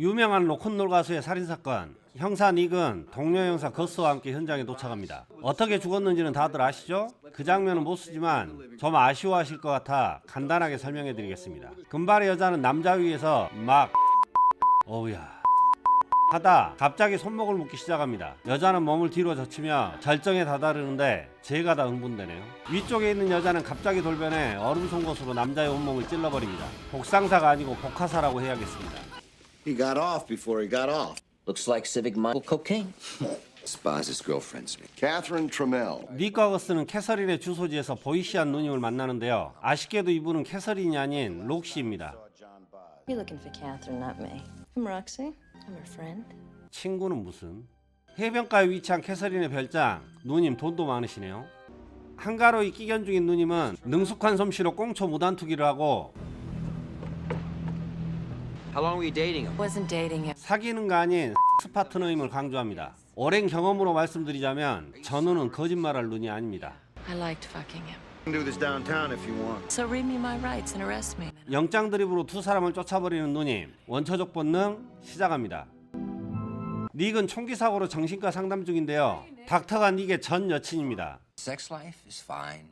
유명한 로큰롤 가수의 살인 사건. 형사 닉은 동료 형사 거스와 함께 현장에 도착합니다. 어떻게 죽었는지는 다들 아시죠? 그 장면은 못 쓰지만 좀 아쉬워하실 것 같아 간단하게 설명해 드리겠습니다. 금발의 여자는 남자 위에서 막 어우야 하다 갑자기 손목을 묶기 시작합니다. 여자는 몸을 뒤로 젖히며 절정에 다다르는데 제가 다 흥분되네요. 위쪽에 있는 여자는 갑자기 돌변해 얼음 송곳으로 남자의 온몸을 찔러버립니다. 복상사가 아니고 복화사라고 해야겠습니다. He got off before he got off. Looks like civic model cocaine. Spies his girlfriend's me. Catherine Trammell. 닉과 거스는 캐서린의 주소지에서 보이시한 누님을 만나는데요. 아쉽게도 이분은 캐서린이 아닌 록시입니다. You're looking for Catherine, not me. I'm Roxy. I'm her friend. 친구는 무슨? 해변가에 위치한 캐서린의 별장 누님 돈도 많으시네요. 한가로이 끼견 중인 누님은 능숙한 솜씨로 꽁초 무단투기를 하고 How long were you dating him? Wasn't dating him. 사귀는 거 아닌 X 파트너임을 강조합니다. 오랜 경험으로 말씀드리자면 전우는 거짓말할 눈이 아닙니다. I liked fucking him. You can do this downtown if you want. So read me my rights and arrest me. 영장 드립으로 두 사람을 쫓아버리는 누님 원초적 본능 시작합니다. 닉은 총기 사고로 정신과 상담 중인데요. 닥터가 닉의 전 여친입니다. Sex life is fine.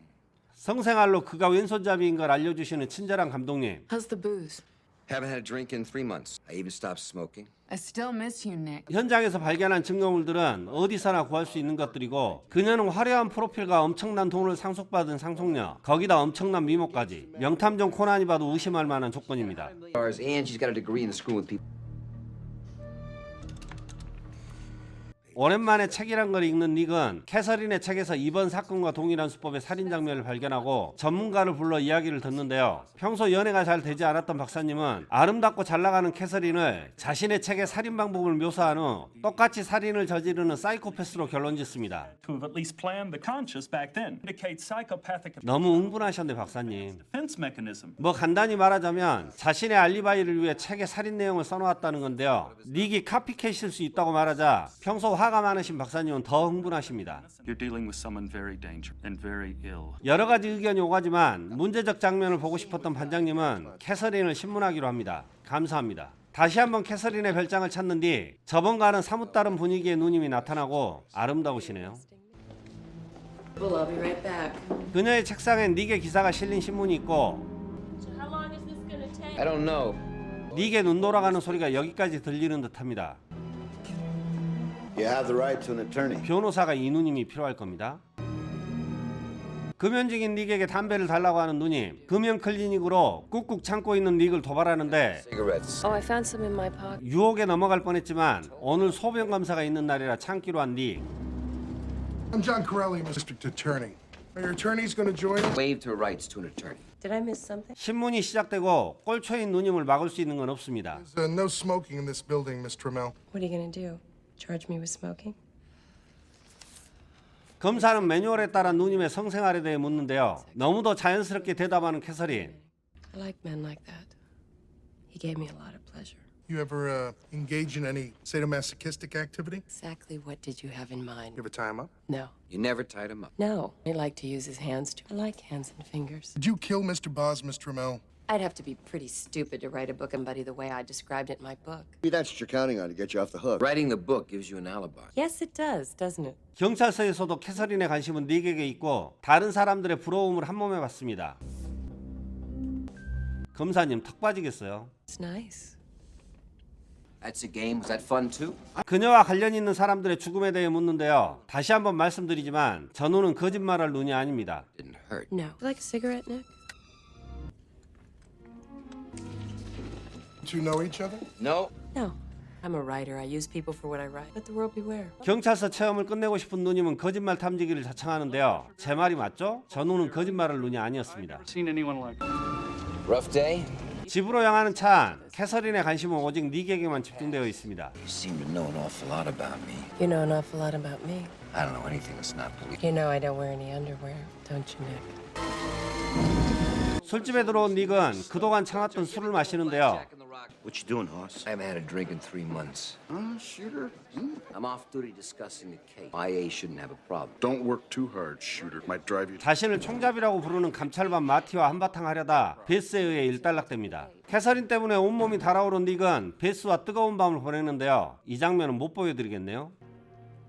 성생활로 그가 왼손잡이인 걸 알려주시는 친절한 감독님. How's the booze? Haven't had a drink in three months. I even stopped smoking. I still miss you, Nick. 현장에서 발견한 증거물들은 어디서나 구할 수 있는 것들이고 그녀는 화려한 프로필과 엄청난 돈을 상속받은 상속녀 거기다 엄청난 미모까지 명탐정 코난이 봐도 의심할 만한 조건입니다. Stars, and she's got a degree in screwing with people. 오랜만에 책이란 걸 읽는 닉은 캐서린의 책에서 이번 사건과 동일한 수법의 살인 장면을 발견하고 전문가를 불러 이야기를 듣는데요. 평소 연애가 잘 되지 않았던 박사님은 아름답고 잘 나가는 캐서린을 자신의 책의 살인 방법을 묘사한 후 똑같이 살인을 저지르는 사이코패스로 결론 짓습니다. indicates psychopathic 너무 흥분하셨네 박사님. 뭐 간단히 말하자면 자신의 알리바이를 위해 책에 살인 내용을 써놓았다는 건데요. 닉이 카피캣일 수 있다고 말하자 평소 화가 많으신 박사님은 더 흥분하십니다. You're dealing with someone very dangerous and very ill. 여러 가지 의견이 오가지만 문제적 장면을 보고 싶었던 반장님은 캐서린을 신문하기로 합니다. 감사합니다. 다시 한번 캐서린의 별장을 찾는 뒤 저번과는 사뭇 다른 분위기의 누님이 나타나고 아름다우시네요. Well, I'll be right back. 그녀의 책상엔 닉의 기사가 실린 신문이 있고? I don't know. 닉의 눈 돌아가는 소리가 여기까지 들리는 듯합니다. You have the right to an attorney. 변호사가 이 누님이 필요할 겁니다. 금연직인 닉에게 담배를 달라고 하는 누님. 금연 클리닉으로 꾹꾹 참고 있는 닉을 도발하는데 Cigarettes. Oh, I found some in my pocket. 유혹에 넘어갈 뻔했지만 오늘 소변 검사가 있는 날이라 참기로 한 닉. I'm John Corelli, District Attorney. Are your attorneys going to join us? Waived her rights to an attorney. Did I miss something? 신문이 시작되고 꼴초인 누님을 막을 수 있는 건 없습니다. There's uh, no smoking in this building, Miss Trammell. What are you gonna do? Charge me with smoking? 검사는 매뉴얼에 따라 누님의 성생활에 대해 묻는데요. 너무도 자연스럽게 대답하는 캐서린. I like men like that. He gave me a lot of pleasure. You ever uh, engage in any sadomasochistic activity? Exactly what did you have in mind? You ever tie him up? No. You never tied him up. No. He liked to use his hands too. I like hands and fingers. Did you kill Mr. Boz, Miss Trammell? I'd have to be pretty stupid to write a book on Buddy the way I described it in my book. Maybe that's what you're counting on to get you off the hook. Writing the book gives you an alibi. Yes, it does, doesn't it? 경찰서에서도 캐서린의 관심은 닉에게 있고 다른 사람들의 부러움을 한 몸에 받습니다. 검사님 턱 빠지겠어요. It's nice. That's a game. Was that fun too? 그녀와 관련 있는 사람들의 죽음에 대해 묻는데요. 다시 한번 말씀드리지만 전우는 거짓말할 눈이 아닙니다. Didn't hurt. No. You like a cigarette, Nick? You know each other? No. No. I'm a writer. I use people for what I write. Let the world beware. 경찰서 체험을 끝내고 싶은 누님은 거짓말 탐지기를 자청하는데요. 제 말이 맞죠? 전우는 거짓말할 눈이 아니었습니다. Seen anyone like Rough day? 집으로 향하는 찬, 캐서린의 관심은 오직 닉에게만 집중되어 있습니다. You seem to know an awful lot about me. You know an awful lot about me. I don't know anything that's not believable. You know I don't wear any underwear, don't you, Nick? 술집에 들어온 닉은 그동안 참았던 술을 마시는데요. What you doing, Hoss? I haven't had a drink in three months. Huh, shooter? Hmm? I'm off duty discussing the case. IA shouldn't have a problem. Don't work too hard, shooter. Might drive you. 자신을 총잡이라고 부르는 감찰반 마티와 한바탕 하려다 베스에 의해 일단락됩니다. 캐서린 때문에 온몸이 달아오른 닉은 베스와 뜨거운 밤을 보내는데요. 이 장면은 못 보여드리겠네요.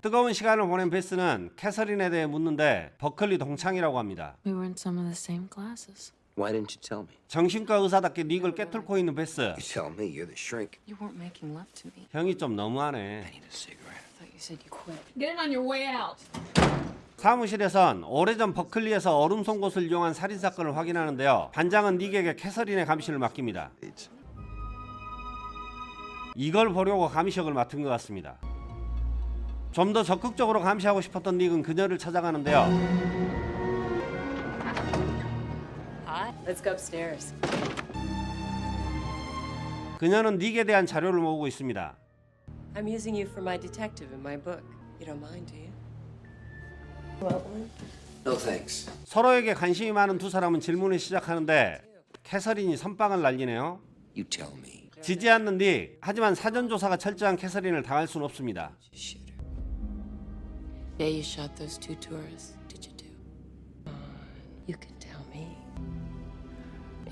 뜨거운 시간을 보낸 베스는 캐서린에 대해 묻는데 버클리 동창이라고 합니다. We were in some of the same classes. Why didn't you tell me? 정신과 의사답게 닉을 깨뚫고 있는 베스. You tell me. You're the shrink. You weren't making love to me. 형이 좀 너무하네. Need a cigarette. I thought you said you quit. Get it on your way out. 사무실에선 오래전 버클리에서 얼음 송곳을 이용한 살인 사건을 확인하는데요. 반장은 닉에게 캐서린의 감시를 맡깁니다. 이걸 보려고 감시역을 맡은 것 같습니다. 좀 더 적극적으로 감시하고 싶었던 닉은 그녀를 찾아가는데요. Let's go upstairs. 그녀는 닉에 대한 자료를 모으고 있습니다. I'm using you for my detective in my book. You don't mind, do you? No thanks. 서로에게 관심이 많은 두 사람은 질문을 시작하는데 캐서린이 선빵을 날리네요. You tell me. 지지 않는 닉. 하지만 사전 조사가 철저한 캐서린을 당할 수는 없습니다. Yeah, you shot those two tourists.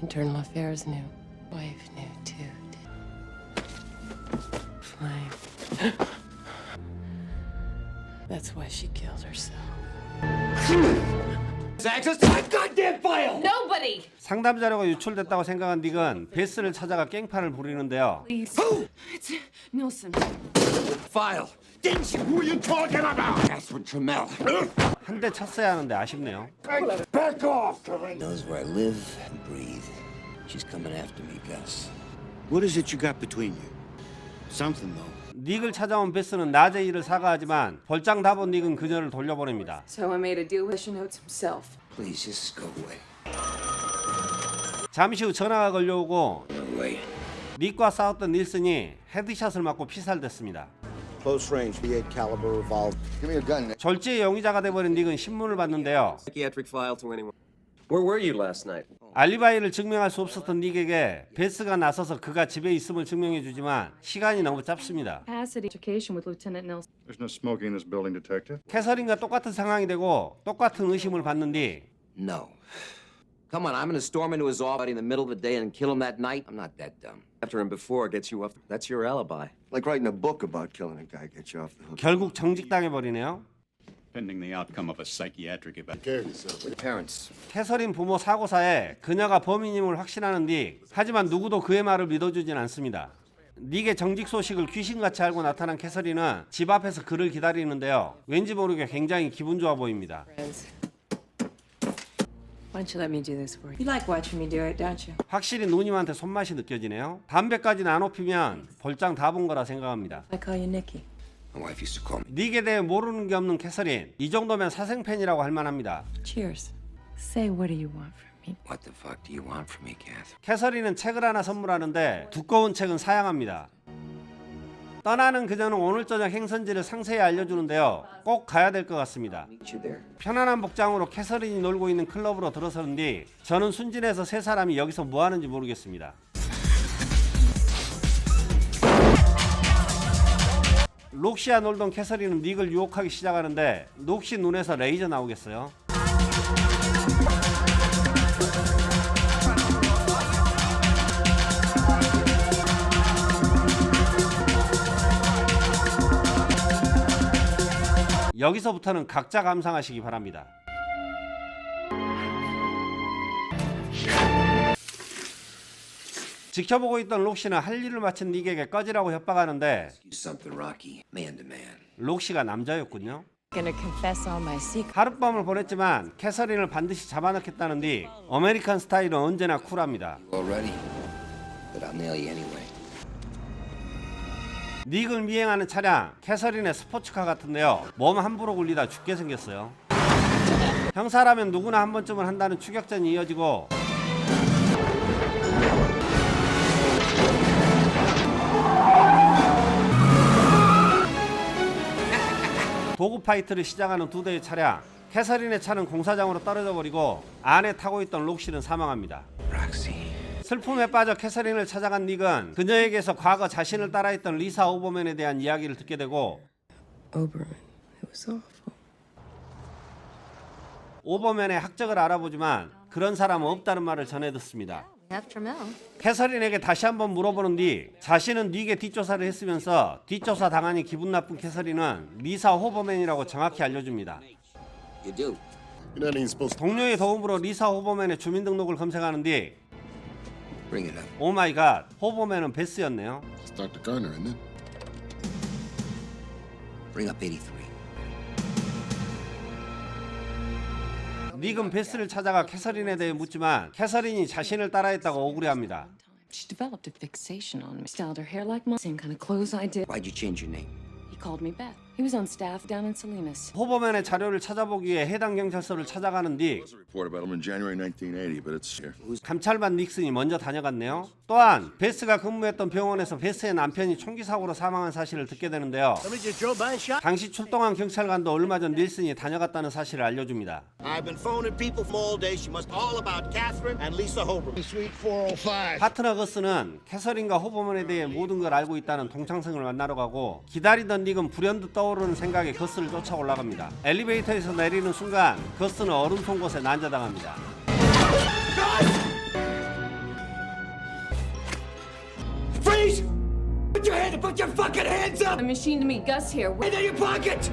Internal affairs knew. Wife knew too. Did Flame. That's why she killed herself. Access to my goddamn file! Nobody! 상담 자료가 유출됐다고 생각한 닉은 베스를 찾아가 깽판을 부리는데요. Nilsson. File. Didn't you? Who are you talking about? Catherine Trammell. 한 대 쳤어야 하는데 아쉽네요. Knows where I live and breathe. She's coming after me, Gus. What is it you got between you? Something, though. 닉을 찾아온 베스는 낮에 일을 사과하지만 벌장 다본 닉은 그녀를 돌려보냅니다. So I made a deal with Notes himself. Please, just go away. 잠시 후 전화가 걸려오고. 닉과 싸웠던 닐슨이 헤드샷을 맞고 피살됐습니다. Close range, V8 caliber revolver. Give me a gun, Nick. 졸지의 용의자가 돼버린 닉은 신문을 봤는데요. psychiatric file to anyone. Where were you last night? 알리바이를 증명할 수 없었던 닉에게 베스가 나서서 그가 집에 있음을 증명해주지만 시간이 너무 짧습니다. Capacity education with Lieutenant Nilsson. There's no smoking in this building, Detective. 캐서린과 똑같은 상황이 되고 똑같은 의심을 받는 뒤 No. Come on, I'm gonna storm into his office in the middle of the day and kill him that night? I'm not that dumb. After and before gets you off. That's your alibi. Like writing a book about killing a guy gets you off the hook. 결국 정직당해 버리네요. Pending the outcome of a psychiatric evaluation. Care of yourself. Parents. 캐서린 부모 사고사에 그녀가 범인임을 확신하는 닉 하지만 누구도 그의 말을 믿어주진 않습니다. 닉의 정직 소식을 귀신같이 알고 나타난 캐서린은 집 앞에서 그를 기다리는데요. 왠지 모르게 굉장히 기분 좋아 보입니다. Why don't you let me do this for you? You like watching me do it, don't you? 확실히 누님한테 손맛이 느껴지네요. 담배까지는 안 업히면 벌장 다 본 거라 생각합니다. I call you Nikki. My wife used to call me. 닉에 대해 모르는 게 없는 캐서린 이 정도면 사생팬이라고 할 만합니다. Cheers. Say, what do you want from me? What the fuck do you want from me, Catherine? 캐서린은 책을 하나 선물하는데 두꺼운 책은 사양합니다. 떠나는 그녀는 오늘 저녁 행선지를 상세히 알려주는데요. 꼭 가야 될 것 같습니다. 편안한 복장으로 캐서린이 놀고 있는 클럽으로 들어서는 뒤 저는 순진해서 세 사람이 여기서 뭐 하는지 모르겠습니다. 록시와 놀던 캐서린은 닉을 유혹하기 시작하는데 록시 눈에서 레이저 나오겠어요? 여기서부터는 각자 감상하시기 바랍니다. 지켜보고 있던 록시는 할 일을 마친 닉에게 꺼지라고 협박하는데. 록시가 남자였군요. Gonna confess all my secrets. 하룻밤을 보냈지만 캐서린을 반드시 잡아넣겠다는 뒤 아메리칸 스타일은 언제나 쿨합니다. 닉을 미행하는 차량 캐서린의 스포츠카 같은데요. 몸 함부로 굴리다 죽게 생겼어요. 형사라면 누구나 한 번쯤은 한다는 추격전이 이어지고 도구 파이트를 시작하는 두 대의 차량 캐서린의 차는 공사장으로 떨어져 버리고 안에 타고 있던 록시는 사망합니다. 슬픔에 빠져 캐서린을 찾아간 닉은 그녀에게서 과거 자신을 따라했던 리사 오버맨에 대한 이야기를 듣게 되고 Oberman. It was awful. 오버맨의 학적을 알아보지만 그런 사람은 없다는 말을 전해 듣습니다. 캐서린에게 다시 한번 물어보는 뒤 자신은 닉의 뒷조사를 했으면서 뒷조사 당하니 기분 나쁜 캐서린은 리사 호버맨이라고 정확히 알려줍니다. You do. You're not even supposed to. 동료의 도움으로 리사 호버맨의 주민등록을 검색하는 뒤 Bring it up. 오 마이 갓 호버맨은 베스였네요. It's Dr. Garner, isn't it? Bring up 83. 닉은 베스를 찾아가 캐서린에 대해 묻지만 캐서린이 자신을 따라했다고 억울해합니다. She developed a fixation on me. Styled her hair like mine. Same kind of clothes I did. Why'd you change your name? He called me Beth. He was on staff down in Salinas. 호버맨의 자료를 찾아보기 위해 해당 경찰서를 찾아가는 뒤 There's a report about him in January 1980, but it's here. 감찰반 닉슨이 먼저 다녀갔네요. 또한 베스가 근무했던 병원에서 베스의 남편이 총기 사고로 사망한 사실을 듣게 되는데요. 당시 출동한 경찰관도 얼마 전 닐슨이 다녀갔다는 사실을 알려줍니다. I've been phoning people from all day. She must all about Catherine and Lisa Hoberman. Suite 405. 파트너 거스는 캐서린과 호버먼에 대해 모든 걸 알고 있다는 동창생을 만나러 가고 기다리던 닉은 불현듯 떠 오르는 생각에 거스를 쫓아 올라갑니다. 엘리베이터에서 내리는 순간 거스는 얼음 송곳에 난자당합니다. Freeze! Put your hand put your fucking hands up! A machine to meet Gus here. Hands in your pocket!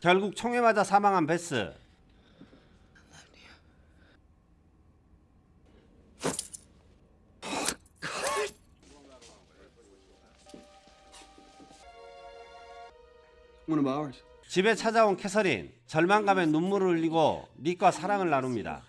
결국 총에 맞아 사망한 베스. 집에 찾아온 캐서린 절망감에 눈물을 흘리고 닉과 사랑을 나눕니다.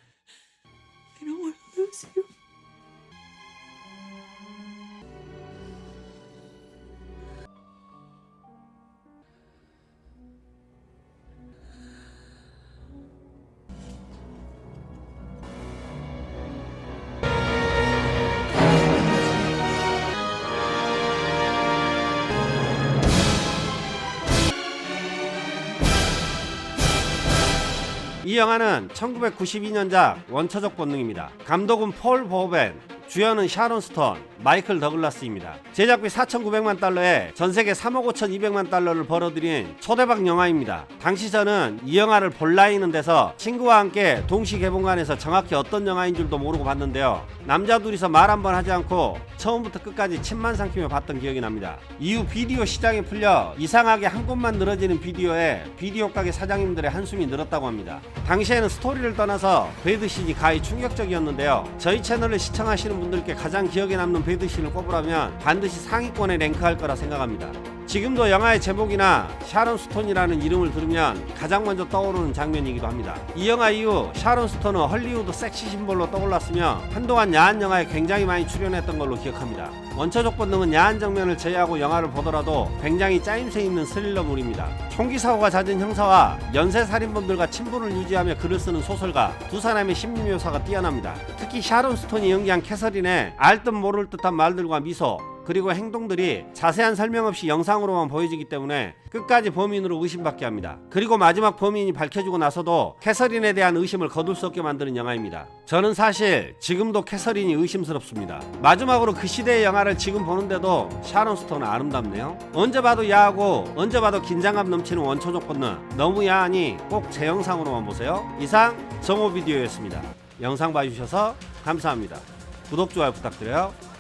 이 영화는 1992년작 원초적 본능입니다. 감독은 폴 버벤, 주연은 샤론 스톤, 마이클 더글라스입니다. 제작비 4,900만 달러에 전 세계 3억 5,200만 달러를 벌어들인 초대박 영화입니다. 당시 저는 이 영화를 볼라이는 데서 친구와 함께 동시 개봉관에서 정확히 어떤 영화인 줄도 모르고 봤는데요. 남자 둘이서 말 한 번 하지 않고 처음부터 끝까지 침만 삼키며 봤던 기억이 납니다. 이후 비디오 시장에 풀려 이상하게 한 곳만 늘어지는 비디오에 비디오 가게 사장님들의 한숨이 늘었다고 합니다. 당시에는 스토리를 떠나서 배드신이 가히 충격적이었는데요. 저희 채널을 시청하시는 분들께 가장 기억에 남는 배드신을 꼽으라면 반드시 상위권에 랭크할 거라 생각합니다. 지금도 영화의 제목이나 샤론 스톤이라는 이름을 들으면 가장 먼저 떠오르는 장면이기도 합니다. 이 영화 이후 샤론 스톤은 헐리우드 섹시 심볼로 떠올랐으며 한동안 야한 영화에 굉장히 많이 출연했던 걸로 기억합니다. 원초적 본능은 야한 장면을 제외하고 영화를 보더라도 굉장히 짜임새 있는 스릴러물입니다. 총기 사고가 잦은 형사와 연쇄 살인범들과 친분을 유지하며 글을 쓰는 소설가 두 사람의 심리 묘사가 뛰어납니다. 특히 샤론 스톤이 연기한 캐서린의 알 듯 모를 듯한 말들과 미소 그리고 행동들이 자세한 설명 없이 영상으로만 보여지기 때문에 끝까지 범인으로 의심받게 합니다. 그리고 마지막 범인이 밝혀지고 나서도 캐서린에 대한 의심을 거둘 수 없게 만드는 영화입니다. 저는 사실 지금도 캐서린이 의심스럽습니다. 마지막으로 그 시대의 영화를 지금 보는데도 샤론 스톤은 아름답네요. 언제 봐도 야하고 언제 봐도 긴장감 넘치는 원초적 본능 너무 야하니 꼭 제 영상으로만 보세요. 이상 정호 비디오였습니다. 영상 봐주셔서 감사합니다. 구독, 좋아요 부탁드려요.